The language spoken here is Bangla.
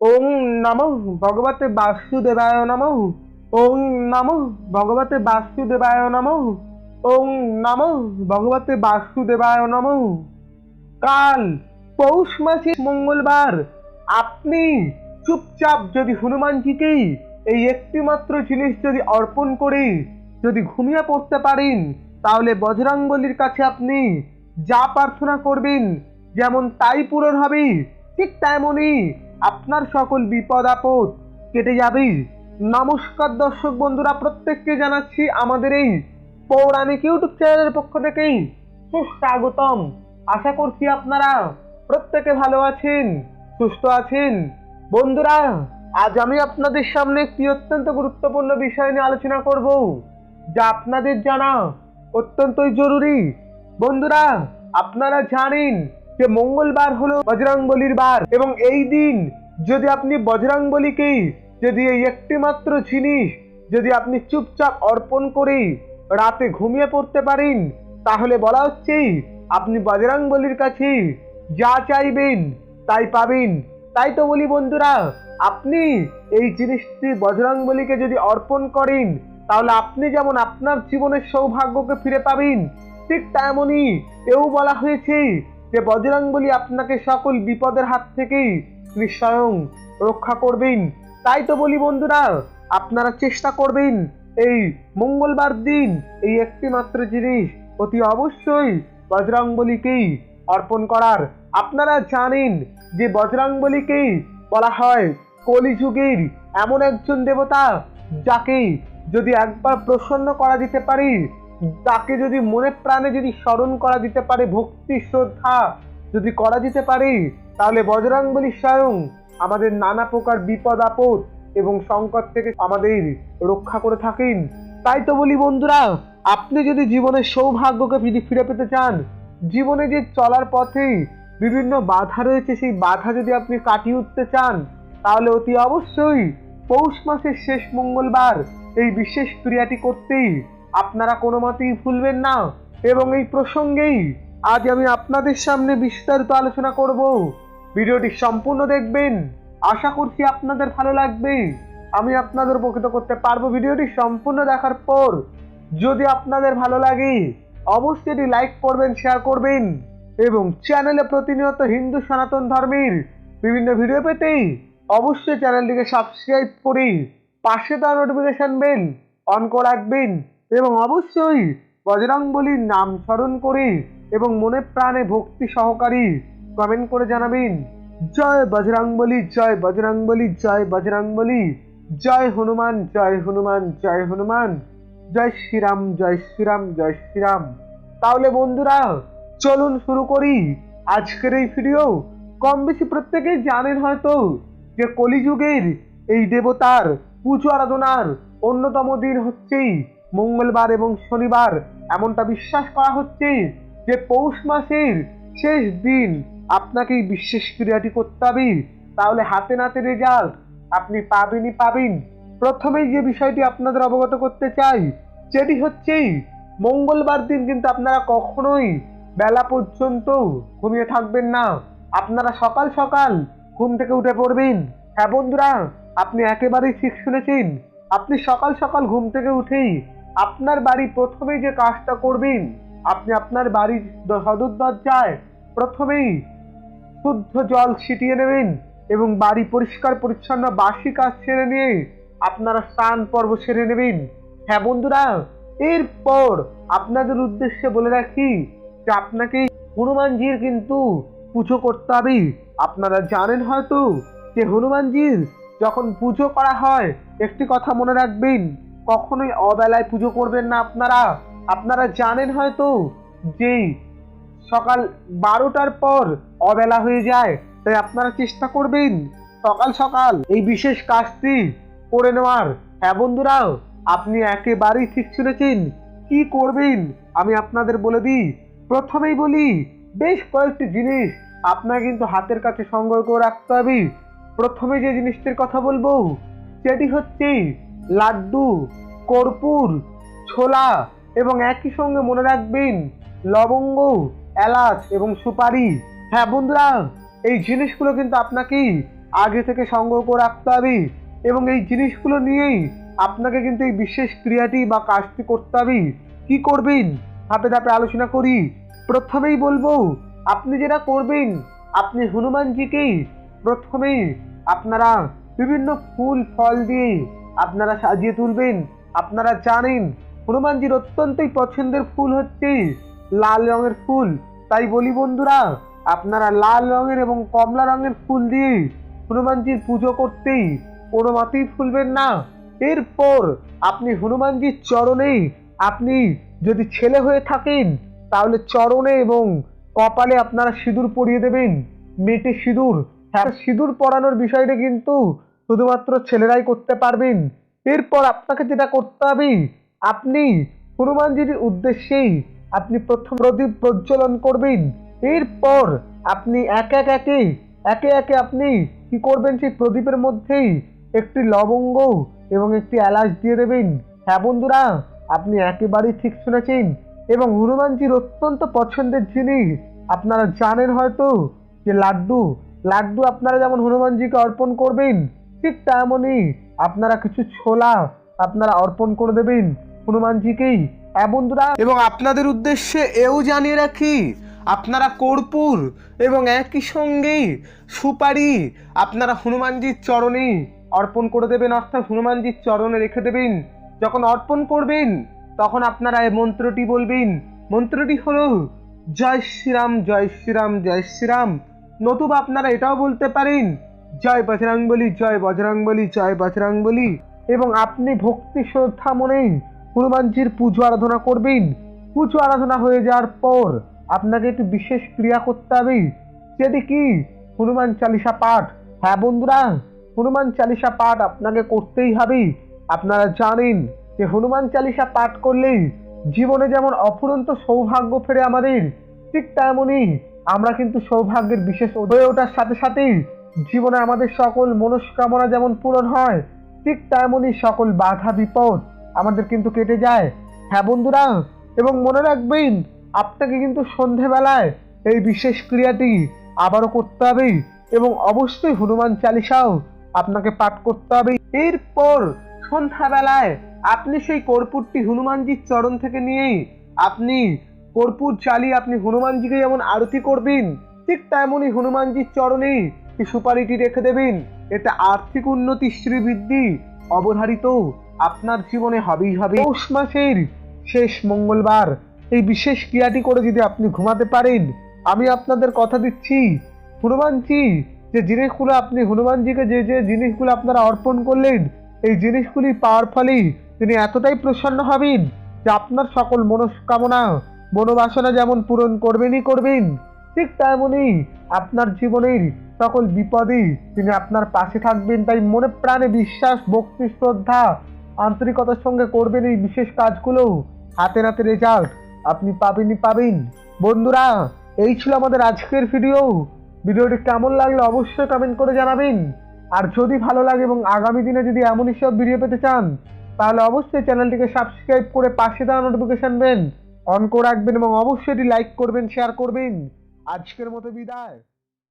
ওং নমঃ ভগবতে বাসুদেবায় নমঃ। ওং নমঃ ভগবতে বাসুদেবায় নমঃ। ওং নমঃ ভগবতে বাসুদেবায় নমঃ। কাল পৌষ মাসে মঙ্গলবার, আপনি চুপচাপ যদি হনুমানজিকে এই একটিমাত্র জিনিস যদি অর্পণ করে যদি ঘুমিয়ে পড়তে পারেন, তাহলে বজরাঙ্গলির কাছে আপনি যা প্রার্থনা করবেন, যেমন তাই পূরণ হবে, ঠিক তেমনই আপনার সকল বিপদ আপদ কেটে যাবে। নমস্কার দর্শক বন্ধুরা, প্রত্যেককে জানাচ্ছি আমাদের এই পৌরাণিক ইউটিউব চ্যানেলের পক্ষ থেকেই সুস্বাগতম। আশা করছি আপনারা প্রত্যেকে ভালো আছেন, সুস্থ আছেন। বন্ধুরা, আজ আমি আপনাদের সামনে একটি অত্যন্ত গুরুত্বপূর্ণ বিষয় নিয়ে আলোচনা করব, যা আপনাদের জানা অত্যন্তই জরুরি। বন্ধুরা, আপনারা জানেন যে মঙ্গলবার হলো বজরংবলির বার এবং এই দিন যদি আপনি বজরংবলীকে যদি এই একটি মাত্র জিনিস যদি আপনি চুপচাপ অর্পণ করেই রাতে ঘুমিয়ে পড়তে পারেন, তাহলে বলা হচ্ছে আপনি বজরংবলীর কাছে যা চাইবেন তাই পাবেন। তাই তো বলি বন্ধুরা, আপনি এই জিনিসটি বজরংবলীকে যদি অর্পণ করেন, তাহলে আপনি যেমন আপনার জীবনের সৌভাগ্যকে ফিরে পাবেন, ঠিক তেমনই এও বলা হয়েছে যে বজরংবলী আপনাকে সকল বিপদের হাত থেকে নিঃস্বয়ং রক্ষা করবেন। তাই তো বলি বন্ধুরা, আপনারা চেষ্টা করবেন এই মঙ্গলবার দিন এই একটি মাত্র জিনিস অতি অবশ্যই বজরংবলীকেই অর্পণ করার। আপনারা জানেন যে বজরংবলীকেই বলা হয় কলিযুগের এমন একজন দেবতা যাকে যদি একবার প্রসন্ন করা যেতে পারে তাকে যদি মনে প্রাণে যদি স্মরণ করা যেতে পারে, ভক্তি, শ্রদ্ধা যদি করা যেতে পারে, তাহলে বজরংবলী স্বয়ং আমাদের নানা প্রকার বিপদ, আপদ এবং সংকট থেকে আমাদের রক্ষা করে থাকেন। তাই তো বলি বন্ধুরা, আপনি যদি জীবনের সৌভাগ্যকে ফিরে পেতে চান, জীবনে যে চলার পথে বিভিন্ন বাধা রয়েছে, সেই বাধা যদি আপনি কাটিয়ে উঠতে চান, তাহলে অতি অবশ্যই পৌষ মাসের শেষ মঙ্গলবার এই বিশেষ ক্রিয়াটি করতেই আপনারা কোনো মতেই ভুলবেন না। এবং এই প্রসঙ্গেই আজ আমি আপনাদের সামনে বিস্তারিত আলোচনা করব। ভিডিওটি সম্পূর্ণ দেখবেন। আশা করছি আপনাদের ভালো লাগবে। আমি আপনাদের উপকৃত করতে পারব ভিডিওটি সম্পূর্ণ দেখার পর। যদি আপনাদের ভালো লাগে, অবশ্যই এটি লাইক করবেন, শেয়ার করবেন। এবং চ্যানেলে প্রতিনিয়ত হিন্দু সনাতন ধর্মের বিভিন্ন ভিডিও পেতেই অবশ্যই চ্যানেলটিকে সাবস্ক্রাইব করে পাশে দেওয়া নোটিফিকেশান বেল অন করে রাখবেন। এবং অবশ্যই বজরংবলীর নাম স্মরণ করে এবং মনে প্রাণে ভক্তি সহকারী কমেন্ট করে জানাবেন। জয় বজরংবলী জয় বজরংবলী জয় বজরংবলী, জয় হনুমান জয় হনুমান জয় হনুমান, জয় শ্রীরাম জয় শ্রীরাম জয় শ্রীরাম। তাহলে বন্ধুরা, চলুন শুরু করি আজকের এই ভিডিও কম বেশি প্রত্যেকেই জানেন হয়তো যে কলিযুগের এই দেবতার পুজো আরাধনার অন্যতম দিন হচ্ছেই মঙ্গলবার এবং শনিবার এমনটা বিশ্বাস করা হচ্ছে যে পৌষ মাসের শেষ দিন আপনাকে এই বিশেষ ক্রিয়াটি করতে হবে। তাহলে হাতে নাতে রেজাল্ট আপনি পাবেনই পাবেন। প্রথমেই যে বিষয়টি আপনাদের অবগত করতে চাই, সেটি হচ্ছে মঙ্গলবার দিন কিন্তু আপনারা কখনোই বেলা পর্যন্ত ঘুমিয়ে থাকবেন না। আপনারা সকাল সকাল ঘুম থেকে উঠে পড়বেন। হ্যাঁ বন্ধুরা, আপনি একেবারেই ঠিক শুনেছেন। আপনি সকাল সকাল ঘুম থেকে উঠেই আপনার বাড়ি প্রথমে যে কাজটা করবেন, আপনি আপনার বাড়ির সদর দরজায় প্রথমেই শুদ্ধ জল ছিটিয়ে নেবেন এবং বাড়ি পরিষ্কার পরিচ্ছন্ন বাসি কাজ সেরে নিয়ে আপনারা স্নান পর্ব সেরে নেবেন। হ্যাঁ বন্ধুরা, এরপর আপনাদের উদ্দেশ্যে বলে রাখি যে আপনাকে হনুমানজির কিন্তু পুজো করতে হবে। আপনারা জানেন হয়তো যে হনুমানজির যখন পুজো করা হয়, একটি কথা মনে রাখবেন কখনোই অবেলায় পুজো করবেন না আপনারা। আপনারা জানেন হয়তো যে সকাল বারোটার পর অবেলা হয়ে যায়, তাই আপনারা চেষ্টা করবেন সকাল সকাল এই বিশেষ কাজটি করে নেওয়ার। হ্যাঁ বন্ধুরা, আপনি একেবারেই ঠিক শুনেছেন। কি করবেন আমি আপনাদের বলে দিই। প্রথমেই বলি, বেশ কয়েকটি জিনিস আপনার কিন্তু হাতের কাছে সংগ্রহ করে রাখতে হবে। প্রথমে যে জিনিসটির কথা বলব, সেটি হচ্ছে লাড্ডু, কর্পূর, ছোলা এবং একই সঙ্গে মনে রাখবেন লবঙ্গ, এলাচ এবং সুপারি। হ্যাঁ বন্ধুরা, এই জিনিসগুলো কিন্তু আপনাকে আগে থেকে সংগ্রহ করে রাখতে হবে এবং এই জিনিসগুলো নিয়েই আপনাকে কিন্তু এই বিশেষ ক্রিয়াটি বা কাজটি করতে হবে। কী করবেন? ধাপে ধাপে আলোচনা করি। প্রথমেই বলব, আপনি যেটা করবেন, আপনি হনুমানজিকেই প্রথমেই আপনারা বিভিন্ন ফুল, ফল দিয়ে আপনারা সাজিয়ে তুলবেন, আপনারা জানেন, হনুমানজির অত্যন্তই পছন্দের ফুল হচ্ছে লাল রঙের ফুল। তাই বলি বন্ধুরা, আপনারা লাল রঙের এবং কমলা রঙের ফুল দিয়ে হনুমানজির পুজো করতেই কোনো মতেই ফুলবেন না। এরপর আপনি হনুমানজির চরণে আপনি যদি ছেলে হয়ে থাকেন, তাহলে চরণে এবং কপালে আপনারা সিঁদুর পরিয়ে দেবেন। মেটে সিঁদুর হ্যাঁ সিঁদুর পরানোর বিষয়টা কিন্তু শুধুমাত্র ছেলেরাই করতে পারবেন। এরপর আপনাকে যেটা করতে হবে, আপনি হনুমানজির উদ্দেশ্যেই আপনি প্রথম প্রদীপ প্রজ্বলন করবেন। এরপর আপনি এক এক, একে একে একে আপনি কি করবেন, সেই প্রদীপের মধ্যেই একটি লবঙ্গ এবং একটি এলাচ দিয়ে দেবেন। হ্যাঁ বন্ধুরা, আপনি একেবারেই ঠিক শুনেছেন এবং হনুমানজির অত্যন্ত পছন্দের জিনিস, আপনারা জানেন হয়তো যে লাড্ডু। লাড্ডু আপনারা যেমন হনুমানজিকে অর্পণ করবেন ঠিক তেমনই আপনারা কিছু ছোলা আপনারা অর্পণ করে দেবেন হনুমানজিকেই। হ্যাঁ বন্ধুরা? এবং আপনাদের উদ্দেশ্যে এও জানিয়ে রাখি, আপনারা কর্পূর এবং একই সঙ্গে সুপারি আপনারা হনুমানজির চরণে অর্পণ করে দেবেন, অর্থাৎ হনুমানজির চরণে রেখে দেবেন। যখন অর্পণ করবেন, তখন আপনারা এই মন্ত্রটি বলবেন, মন্ত্রটি হল, জয় শ্রীরাম জয় শ্রীরাম জয় শ্রীরাম। নতুবা আপনারা এটাও বলতে পারেন জয় বজরাঙ্গবলী জয় বজরাঙ্গবলী জয় বজরাঙ্গবলী এবং আপনি ভক্তি শ্রদ্ধা মনে হনুমানজির পুজো আরাধনা করবেন। পুজো আরাধনা হয়ে যাওয়ার পর আপনাকে একটু বিশেষ ক্রিয়া করতে হবে। সেটি কি হনুমান চালিসা পাঠ হ্যাঁ বন্ধুরা, হনুমান চালিসা পাঠ আপনাকে করতেই হবে। আপনারা জানেন যে হনুমান চালিসা পাঠ করলেই জীবনে যেমন অফুরন্ত সৌভাগ্য ফেরে আমাদের, ঠিক তেমনই আমরা কিন্তু সৌভাগ্যের বিশেষ হয়ে ওঠার সাথে সাথেই জীবনে আমাদের সকল মনস্কামনা যেমন পূরণ হয়, ঠিক তেমনই সকল বাধা বিপদ আমাদের কিন্তু কেটে যায়। হ্যাঁ বন্ধুরা, এবং মনে রাখবেন, আপনাকে কিন্তু সন্ধেবেলায় এই বিশেষ ক্রিয়াটি আবারও করতে হবে এবং অবশ্যই হনুমান চালিসাও আপনাকে পাঠ করতে হবে। এরপর সন্ধ্যাবেলায় আপনি সেই কর্পূরটি হনুমানজির চরণ থেকে নিয়েই আপনি কর্পূর চালিয়ে আপনি হনুমানজিকে যেমন আরতি করবেন, ঠিক তেমনই হনুমানজির চরণে এই সুপারিটি রেখে দেবেন। এতে আর্থিক উন্নতি শ্রীবৃদ্ধি অবধারিত। আপনার জীবনে হবেই হবে পৌষ মাসের শেষ মঙ্গলবার। এই বিশেষ ক্রিয়াটি করে যদি আপনি ঘুমাতে পারেন, আমি আপনাদের কথা দিচ্ছি। হনুমানজি, যে জিনিসগুলো আপনি হনুমানজিকে যে যে জিনিসগুলো আপনারা অর্পণ করলেন, এই জিনিসগুলি পাওয়ার ফলে তিনি এতটাই প্রসন্ন হবেন যে আপনার সকল মনস্কামনা, মনোবাসনা যেমন পূরণ করবেনই করবেন। ঠিক তেমনই আপনার জীবনের সকল বিপদে তিনি আপনার পাশে থাকবেন, তাই মনে প্রাণে বিশ্বাস, ভক্তি, শ্রদ্ধা, আন্তরিকতার সঙ্গে করবেন এই বিশেষ কাজগুলো। হাতে নাতে রেজাল্ট আপনি পাবেনই পাবেন। বন্ধুরা, এই ছিল আমাদের আজকের ভিডিও ভিডিওটি কেমন লাগল অবশ্যই কমেন্ট করে জানাবেন। আর যদি ভালো লাগে এবং আগামী দিনে যদি এমনই সব ভিডিও পেতে চান, তাহলে অবশ্যই চ্যানেলটিকে সাবস্ক্রাইব করে পাশে দেওয়া নোটিফিকেশন বেল অন করে রাখবেন এবং অবশ্যই এটি লাইক করবেন শেয়ার করবেন। আজকের মতো বিদায়।